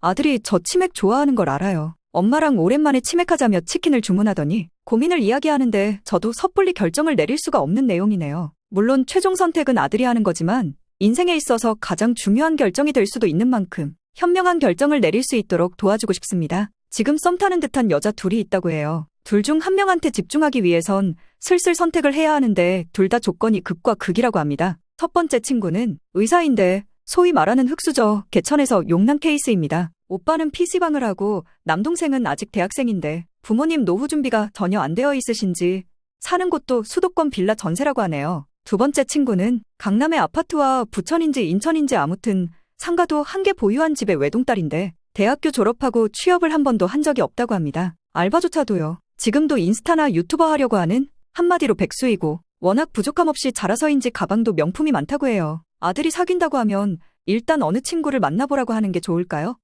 아들이 저 치맥 좋아하는 걸 알아요. 엄마랑 오랜만에 치맥하자며 치킨을 주문하더니 고민을 이야기하는데 저도 섣불리 결정을 내릴 수가 없는 내용이네요. 물론 최종 선택은 아들이 하는 거지만 인생에 있어서 가장 중요한 결정이 될 수도 있는 만큼 현명한 결정을 내릴 수 있도록 도와주고 싶습니다. 지금 썸 타는 듯한 여자 둘이 있다고 해요. 둘 중 한 명한테 집중하기 위해선 슬슬 선택을 해야 하는데 둘 다 조건이 극과 극이라고 합니다. 첫 번째 친구는 의사인데 소위 말하는 흑수저 개천에서 용난 케이스입니다. 오빠는 PC방을 하고 남동생은 아직 대학생인데 부모님 노후 준비가 전혀 안 되어 있으신지 사는 곳도 수도권 빌라 전세라고 하네요. 두 번째 친구는 강남의 아파트와 부천인지 인천인지 아무튼 상가도 한 개 보유한 집의 외동딸인데 대학교 졸업하고 취업을 한 번도 한 적이 없다고 합니다. 알바조차도요. 지금도 인스타나 유튜버 하려고 하는 한마디로 백수이고 워낙 부족함 없이 자라서인지 가방도 명품이 많다고 해요. 아들이 사귄다고 하면 일단 어느 친구를 만나보라고 하는 게 좋을까요?